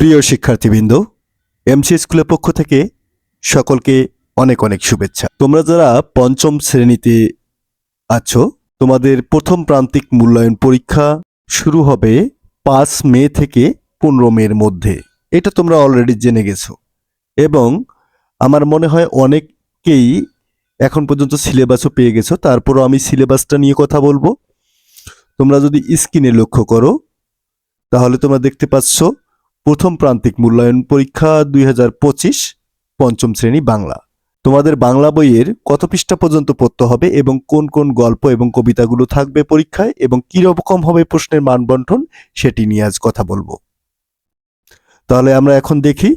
প্রিয় শিক্ষার্থীবৃন্দ এমসি স্কুলের পক্ষ থেকে সকলকে অনেক অনেক শুভেচ্ছা। তোমরা যারা পঞ্চম শ্রেণীতে আছো, তোমাদের প্রথম প্রান্তিক মূল্যায়ন পরীক্ষা শুরু হবে পাঁচ মে থেকে পনেরো মের মধ্যে। এটা তোমরা অলরেডি জেনে গেছো। এবং আমার মনে হয় অনেককেই এখন পর্যন্ত সিলেবাসও পেয়ে গেছো। তারপরও আমি সিলেবাসটা নিয়ে কথা বলব। তোমরা যদি স্ক্রিনে লক্ষ্য করো, তাহলে তোমরা দেখতে পাচ্ছ প্রথম প্রান্তিক মূল্যায়ন পরীক্ষা দুই পঞ্চম শ্রেণি বাংলা। তোমাদের বাংলা বইয়ের কত পৃষ্ঠা পর্যন্ত পড়তে হবে এবং কোন কোন গল্প এবং কবিতাগুলো থাকবে পরীক্ষায় এবং কীরকম হবে প্রশ্নের মানবন্টন সেটি নিয়ে আজ কথা বলব। তাহলে আমরা এখন দেখি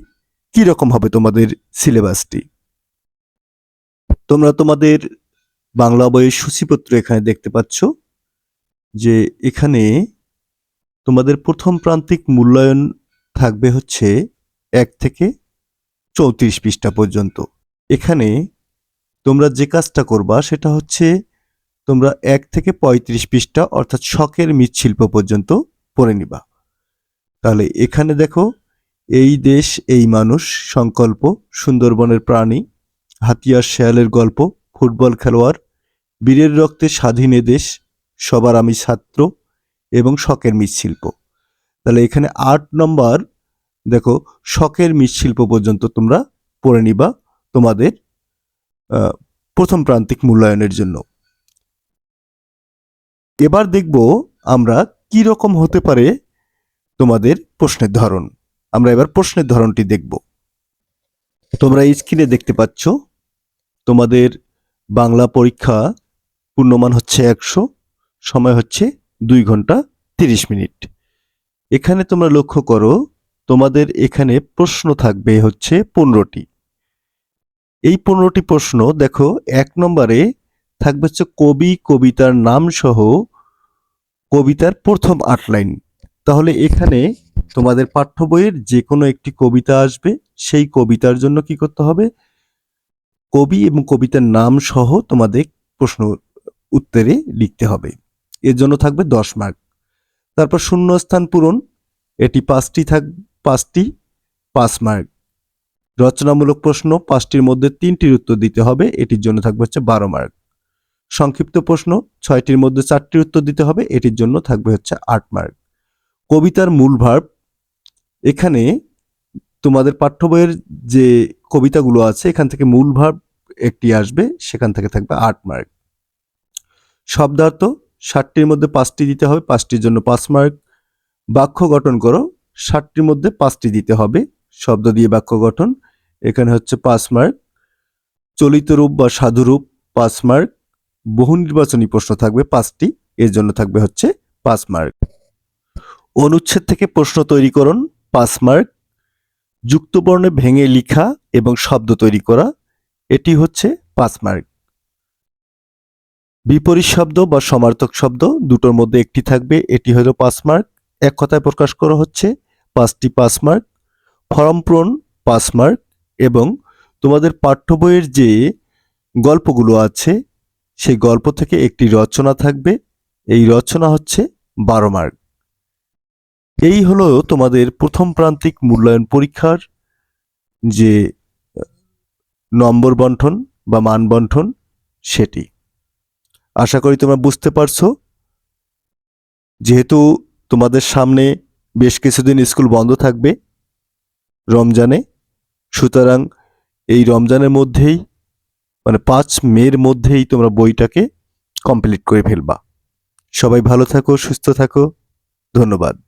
কি রকম হবে তোমাদের সিলেবাসটি। তোমরা তোমাদের বাংলা বইয়ের সূচিপত্র এখানে দেখতে পাচ্ছ যে এখানে তোমাদের প্রথম প্রান্তিক মূল্যায়ন থাকবে হচ্ছে এক থেকে চৌত্রিশ পৃষ্ঠা পর্যন্ত। এখানে তোমরা যে কাজটা করবা সেটা হচ্ছে তোমরা এক থেকে পঁয়ত্রিশ পৃষ্ঠা অর্থাৎ শখের মৃৎশিল্প পর্যন্ত পড়ে নিবা। তাহলে এখানে দেখো, এই দেশ, এই মানুষ, সংকল্প, সুন্দরবনের প্রাণী, হাতিয়ার শেয়ালের গল্প, ফুটবল খেলোয়াড়, বীরের রক্তে স্বাধীন দেশ, সবার আমি ছাত্র এবং শখের মৃৎশিল্প। তাহলে এখানে আট নম্বর, দেখো, শখের মৃৎশিল্প পর্যন্ত তোমরা পড়ে নিবা তোমাদের প্রথম প্রান্তিক মূল্যায়নের জন্য। এবার দেখব আমরা কি রকম হতে পারে তোমাদের প্রশ্নের ধরন। আমরা এবার প্রশ্নের ধরনটি দেখব। তোমরা স্ক্রিনে দেখতে পাচ্ছ, তোমাদের বাংলা পরীক্ষা পূর্ণমান হচ্ছে একশো, সময় হচ্ছে দুই ঘণ্টা তিরিশ মিনিট। এখানে তোমরা লক্ষ্য করো, তোমাদের এখানে প্রশ্ন থাকবে হচ্ছে পনেরোটি। এই পনেরোটি প্রশ্ন দেখো, এক নম্বরে থাকবে হচ্ছে কবি, কবিতার নাম সহ কবিতার প্রথম আট লাইন। তাহলে এখানে তোমাদের পাঠ্য বইয়ের যে কোনো একটি কবিতা আসবে, সেই কবিতার জন্য কি করতে হবে? কবি এবং কবিতার নাম সহ তোমাদের প্রশ্ন উত্তরে লিখতে হবে। এর জন্য থাকবে দশ মার্ক। তারপর শূন্য স্থান পূরণ। এটি পাঁচটি থাক পাঁচটি পাঁচ মার্ক। রচনামূলক প্রশ্ন, পাঁচটির মধ্যে তিনটির উত্তর দিতে হবে, এটির জন্য থাকবে হচ্ছে বারো মার্ক। সংক্ষিপ্ত প্রশ্ন, ছয়টির মধ্যে চারটির উত্তর দিতে হবে, এটির জন্য থাকবে হচ্ছে আট মার্ক। কবিতার মূল ভার্ব এখানে তোমাদের পাঠ্য বইয়ের যে কবিতাগুলো আছে, এখান থেকে মূল ভার্ব একটি আসবে, সেখান থেকে থাকবে আট মার্ক। শব্দার্থ ষাটটির মধ্যে পাঁচটি দিতে হবে, পাঁচটির জন্য পাঁচ মার্ক। বাক্য গঠন করো, ষাটটির মধ্যে পাঁচটি দিতে হবে, শব্দ দিয়ে বাক্য গঠন। এখানে হচ্ছে পাঁচ মার্ক। চলিত রূপ বা সাধুরূপ পাঁচ মার্ক। বহু নির্বাচনী প্রশ্ন থাকবে, পাঁচটি। এর জন্য থাকবে হচ্ছে পাঁচ মার্ক। অনুচ্ছেদ থেকে প্রশ্ন তৈরি করুন, পাঁচ মার্ক। যুক্তবর্ণে ভেঙে লিখা এবং শব্দ তৈরি করা, এটি হচ্ছে পাঁচ মার্ক। বিপরীত শব্দ বা সমার্থক শব্দ দুটোর মধ্যে একটি থাকবে, এটি হলো পাঁচ মার্ক। এক কথায় প্রকাশ করা হচ্ছে, পাঁচটি পাঁচ মার্ক। ফর্ম পূরণ, পাঁচ মার্ক। এবং তোমাদের পাঠ্য বইয়ের যে গল্পগুলো আছে, সেই গল্প থেকে একটি রচনা থাকবে। এই রচনা হচ্ছে বারো মার্ক। এই হলো তোমাদের প্রথম প্রান্তিক মূল্যায়ন পরীক্ষার যে নম্বর বন্টন বা মান বন্টন, সেটি। আশা করি তোমরা বুঝতে পারছ। যেহেতু তোমাদের সামনে বেশ কিছুদিন স্কুল বন্ধ থাকবে রমজানে, সুতরাং এই রমজানের মধ্যেই মানে পাঁচ মের মধ্যেই তোমরা বইটাকে কমপ্লিট করে ফেলবা। সবাই ভালো থাকো, সুস্থ থাকো। ধন্যবাদ।